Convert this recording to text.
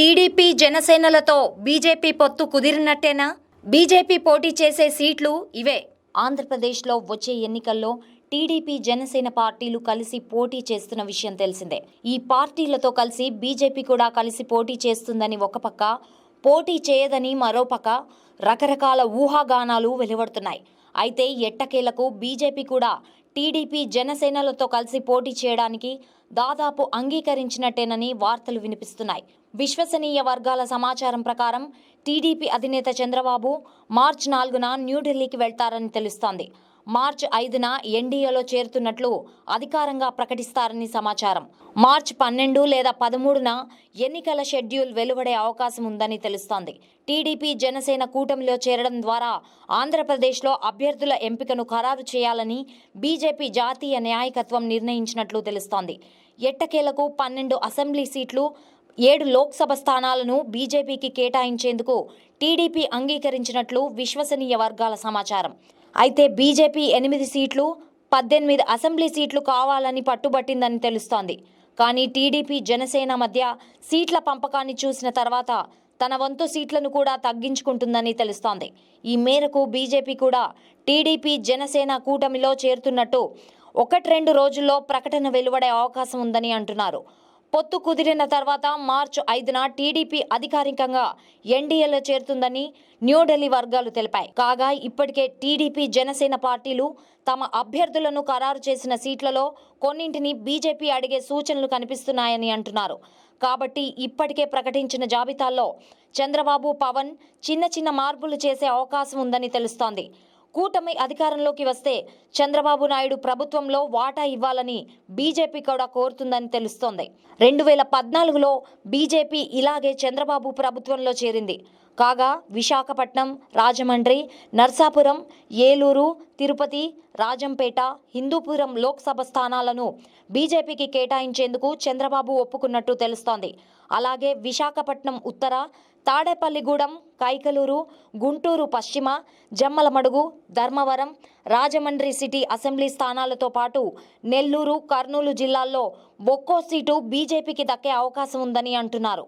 TDP జనసేనలతో BJP పొత్తు కుదిరినట్టేనా? BJP పోటీ చేసే సీట్లు ఇవే. ఆంధ్రప్రదేశ్లో వచ్చే ఎన్నికల్లో టీడీపీ జనసేన పార్టీలు కలిసి పోటీ చేస్తున్న విషయం తెలిసిందే. ఈ పార్టీలతో కలిసి బీజేపీ కూడా కలిసి పోటీ చేస్తుందని ఒక పక్క పోటీ చేయదని మరోపక్క రకరకాల ఊహాగానాలు వెలువడుతున్నాయి. అయితే ఎట్టకేలకు బీజేపీ కూడా టీడీపీ జనసేనలతో కలిసి పోటీ చేయడానికి దాదాపు అంగీకరించినట్టేనని వార్తలు వినిపిస్తున్నాయి. విశ్వసనీయ వర్గాల సమాచారం ప్రకారం టీడీపీ అధినేత చంద్రబాబు మార్చి నాలుగున న్యూఢిల్లీకి వెళ్తారని తెలుస్తోంది. మార్చి ఐదున ఎన్డీఏలో చేరుతున్నట్లు అధికారంగా ప్రకటిస్తారని సమాచారం. మార్చి పన్నెండు లేదా పదమూడున ఎన్నికల షెడ్యూల్ వెలువడే అవకాశం ఉందని తెలుస్తోంది. టీడీపీ జనసేన కూటమిలో చేరడం ద్వారా ఆంధ్రప్రదేశ్లో అభ్యర్థుల ఎంపికను ఖరారు చేయాలని బీజేపీ జాతీయ న్యాయకత్వం నిర్ణయించినట్లు తెలుస్తోంది. ఎట్టకేలకు పన్నెండు అసెంబ్లీ సీట్లు ఏడు లోక్సభ స్థానాలను బీజేపీకి కేటాయించేందుకు టీడీపీ అంగీకరించినట్లు విశ్వసనీయ వర్గాల సమాచారం. అయితే బీజేపీ ఎనిమిది సీట్లు పద్దెనిమిది అసెంబ్లీ సీట్లు కావాలని పట్టుబట్టిందని తెలుస్తోంది. కానీ టీడీపీ జనసేన మధ్య సీట్ల పంపకాన్ని చూసిన తర్వాత తన వంతు సీట్లను కూడా తగ్గించుకుంటుందని తెలుస్తోంది. ఈ మేరకు బీజేపీ కూడా టీడీపీ జనసేన కూటమిలో చేరుతున్నట్టు ఒకటి రెండు రోజుల్లో ప్రకటన వెలువడే అవకాశం ఉందని అంటున్నారు. పొత్తు కుదిరిన తర్వాత మార్చి ఐదున టీడీపీ అధికారికంగా ఎన్డీఏలో చేరుతుందని న్యూఢిల్లీ వర్గాలు తెలిపాయి. కాగా ఇప్పటికే టీడీపీ జనసేన పార్టీలు తమ అభ్యర్థులను ఖరారు చేసిన సీట్లలో కొన్నింటిని బీజేపీ అడిగే సూచనలు కనిపిస్తున్నాయని అంటున్నారు. కాబట్టి ఇప్పటికే ప్రకటించిన జాబితాల్లో చంద్రబాబు పవన్ చిన్న చిన్న మార్పులు చేసే అవకాశం ఉందని తెలుస్తోంది. కూటమి అధికారంలోకి వస్తే చంద్రబాబు నాయుడు ప్రభుత్వంలో వాటా ఇవ్వాలని బీజేపీ కూడా కోరుతుందని తెలుస్తోంది. రెండు వేల పద్నాలుగులో బీజేపీ ఇలాగే చంద్రబాబు ప్రభుత్వంలో చేరింది. కాగా విశాఖపట్నం రాజమండ్రి నర్సాపురం ఏలూరు తిరుపతి రాజంపేట హిందూపురం లోక్సభ స్థానాలను బీజేపీకి కేటాయించేందుకు చంద్రబాబు ఒప్పుకున్నట్టు తెలుస్తోంది. అలాగే విశాఖపట్నం ఉత్తర తాడేపల్లిగూడెం కైకలూరు గుంటూరు పశ్చిమ జమ్మలమడుగు ధర్మవరం రాజమండ్రి సిటీ అసెంబ్లీ స్థానాలతో పాటు నెల్లూరు కర్నూలు జిల్లాల్లో ఒక్కో సీటు బీజేపీకి దక్కే అవకాశం ఉందని అంటున్నారు.